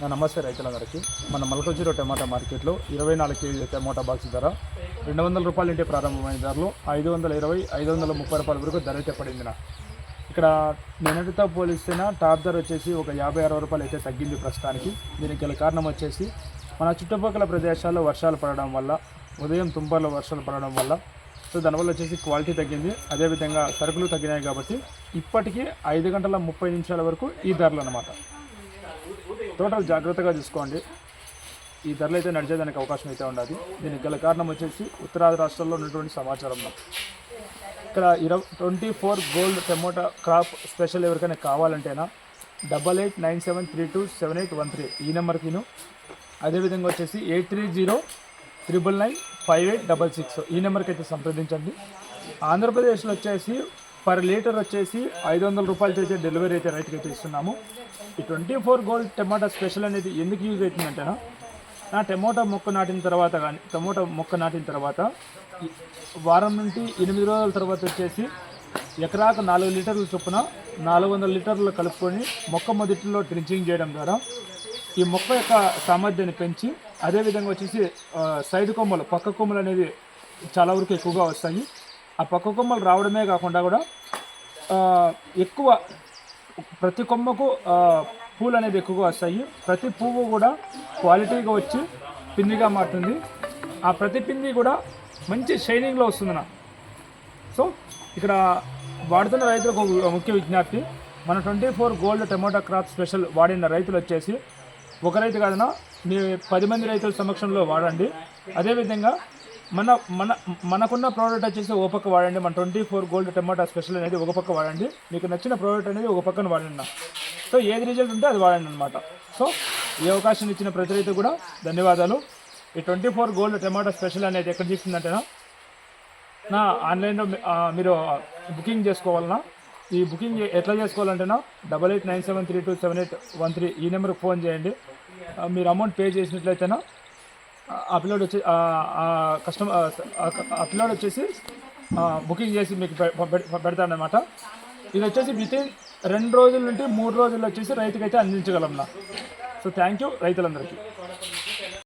నా నమస్తే రైతులందరికీ. మన మలకజీరో టమాటా మార్కెట్లో ఇరవై నాలుగు కేజీల టమాటా బాక్స్ ధర రెండు వందల రూపాయల నుండి ప్రారంభమైన ధరలు ఐదు వందల ఇరవై ఐదు వందల ముప్పై రూపాయల వరకు ధర అయితే పడింది నా ఇక్కడ నిన్నటితో పోలిస్తేనా టాప్ ధర వచ్చేసి ఒక యాభై అరవై రూపాయలు అయితే తగ్గింది ప్రస్తుతానికి. దీనికి గల కారణం వచ్చేసి మన చుట్టుపక్కల ప్రదేశాల్లో వర్షాలు పడడం వల్ల ఉదయం తుంపర్లో వర్షాలు పడడం వల్ల సో దానివల్ల వచ్చేసి క్వాలిటీ తగ్గింది. అదేవిధంగా సరుకులు తగ్గినాయి కాబట్టి ఇప్పటికీ ఐదు గంటల ముప్పై నిమిషాల వరకు ఈ ధరలు అన్నమాట. టోటల్ జాగ్రత్తగా చూసుకోండి. ఈ ధరలు అయితే నడిచేదానికి అవకాశం అయితే ఉండదు. దీనికి గల కారణం వచ్చేసి ఉత్తరాది రాష్ట్రాల్లో ఉన్నటువంటి సమాచారం ఇక్కడ ఇరవై twenty four gold tomato crop special ఎవరికైనా కావాలంటేనా double eight nine seven three two seven eight one three ఈ నెంబర్కిను అదేవిధంగా వచ్చేసి eight three zero triple nine five eight double six ఈ నెంబర్కి అయితే సంప్రదించండి. ఆంధ్రప్రదేశ్లో వచ్చేసి పర్ లీటర్ వచ్చేసి ఐదు వందల రూపాయలు చేసే డెలివరీ అయితే రైట్కి అయితే ఇస్తున్నాము. ఈ twenty four gold tomato special అనేది ఎందుకు యూజ్ అవుతుందంటేనా? నా టమోటా మొక్క నాటిన తర్వాత కానీ టమోటా మొక్క నాటిన తర్వాత వారం నుండి ఎనిమిది రోజుల తర్వాత వచ్చేసి ఎకరాకు నాలుగు లీటర్ల చొప్పున నాలుగు వందల లీటర్లు కలుపుకొని మొక్క మొదటిలో డ్రించింగ్ చేయడం ద్వారా ఈ మొక్క యొక్క సామర్థ్యాన్ని పెంచి అదేవిధంగా వచ్చేసి సైడ్ కొమ్మలు పక్క కొమ్మలు అనేది చాలా వరకు ఎక్కువగా వస్తాయి. ఆ పక్క కొమ్మలు రావడమే కాకుండా కూడా ఎక్కువ ప్రతి కొమ్మకు పూలు అనేది ఎక్కువగా వస్తాయి. ప్రతి పువ్వు కూడా క్వాలిటీగా వచ్చి పిందిగా మారుతుంది. ఆ ప్రతి పింది కూడా మంచి షైనింగ్లో వస్తుంది నా సో ఇక్కడ వాడుతున్న రైతులకు ఒక ముఖ్య విజ్ఞప్తి మన twenty four gold tomato crop special వాడిన రైతులు వచ్చేసి ఒక రైతు కాదన్నా మీ పది మంది రైతుల సమక్షంలో వాడండి. అదేవిధంగా మన మన మనకున్న ప్రోడక్ట్ వచ్చేసి ఒక పక్క వాడండి. మన twenty four gold tomato special అనేది ఒక పక్క వాడండి. మీకు నచ్చిన ప్రోడక్ట్ అనేది ఒక పక్కన వాడండి సో ఏది రిజల్ట్ ఉంటే అది వాడండి అనమాట సో ఈ అవకాశం ఇచ్చిన ప్రతి రైతు కూడా ధన్యవాదాలు. ఈ twenty four gold tomato special అనేది ఎక్కడ చేసిందంటేనా నా ఆన్లైన్లో మీరు బుకింగ్ చేసుకోవాలన్నా ఈ బుకింగ్ ఎట్లా చేసుకోవాలంటేనా double eight nine seven three two seven eight one three ఈ నెంబర్కి ఫోన్ చేయండి. మీరు అమౌంట్ పే చేసినట్లయితేనా అప్లోడ్ వచ్చి కస్టమర్ అప్లోడ్ వచ్చేసి బుకింగ్ చేసి మీకు పె- పెడతానమాట ఇది వచ్చేసి విత్ ఇన్ రెండు రోజుల నుండి మూడు రోజుల్లో వచ్చేసి రైతుకైతే అందించగలం నా. సో థ్యాంక్ యూ రైతులందరికీ.